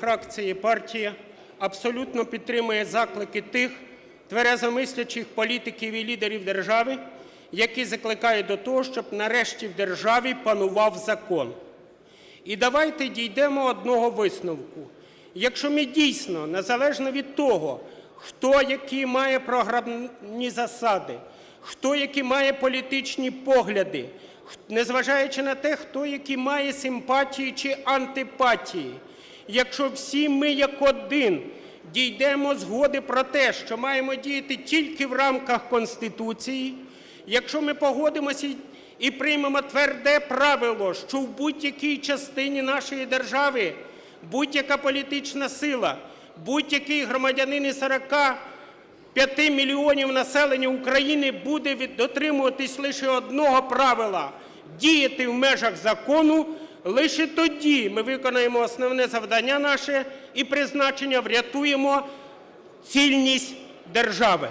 Фракції партія абсолютно підтримує заклики тих тверезомислячих політиків і лідерів держави, які закликають до того, щоб нарешті в державі панував закон. І давайте дійдемо одного висновку. Якщо ми дійсно, незалежно від того, хто які має програмні засади, хто які має політичні погляди, незважаючи на те, хто які має симпатії чи антипатії, якщо всі ми як один дійдемо згоди про те, що маємо діяти тільки в рамках Конституції, якщо ми погодимося і приймемо тверде правило, що в будь-якій частині нашої держави будь-яка політична сила, будь-який громадянин із 45 мільйонів населення України буде дотримуватись лише одного правила діяти в межах закону. Лише тоді ми виконаємо основне завдання наше і призначення врятуємо цільність держави.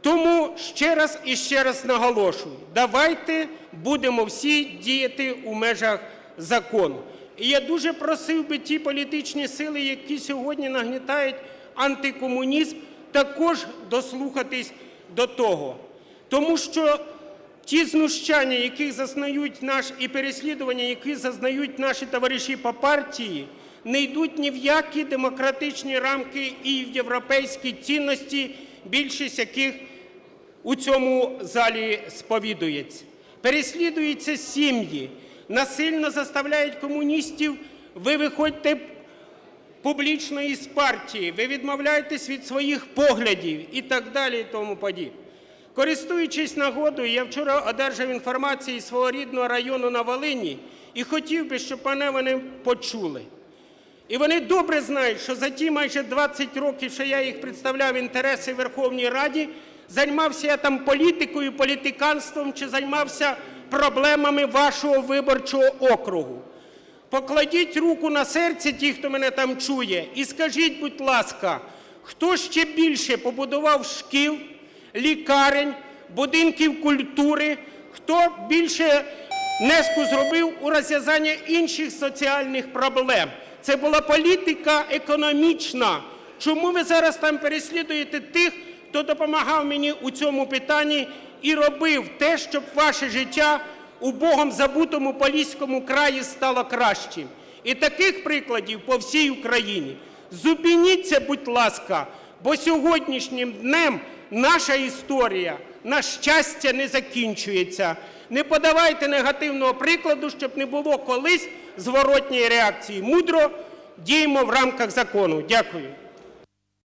Тому ще раз і ще раз наголошую: давайте будемо всі діяти у межах закону. І я дуже просив би ті політичні сили, які сьогодні нагнітають антикомунізм, також дослухатись до того. Тому що ті знущання, яких зазнають наш і переслідування, які зазнають наші товариші по партії, не йдуть ні в які демократичні рамки і в європейські цінності, більшість яких у цьому залі сповідується. Переслідуються сім'ї, насильно заставляють комуністів, ви виходьте публічно із партії, ви відмовляєтесь від своїх поглядів і так далі і тому подібне. Користуючись нагодою, я вчора одержав інформацію із свого рідного району на Волині і хотів би, щоб мене вони почули. І вони добре знають, що за ті майже 20 років, що я їх представляв інтереси Верховній Раді, займався я там політикою, політиканством чи займався проблемами вашого виборчого округу. Покладіть руку на серце, ті, хто мене там чує, і скажіть, будь ласка, хто ще більше побудував шкіл, лікарень, будинків культури, хто більше внеску зробив у розв'язання інших соціальних проблем? Це була політика економічна. Чому ви зараз там переслідуєте тих, хто допомагав мені у цьому питанні і робив те, щоб ваше життя у Богом забутому Поліському краї стало кращим. І таких прикладів по всій Україні. Зупиніться, будь ласка, бо сьогоднішнім днем наша історія, на щастя, не закінчується. Не подавайте негативного прикладу, щоб не було колись зворотньої реакції. Мудро діємо в рамках закону. Дякую.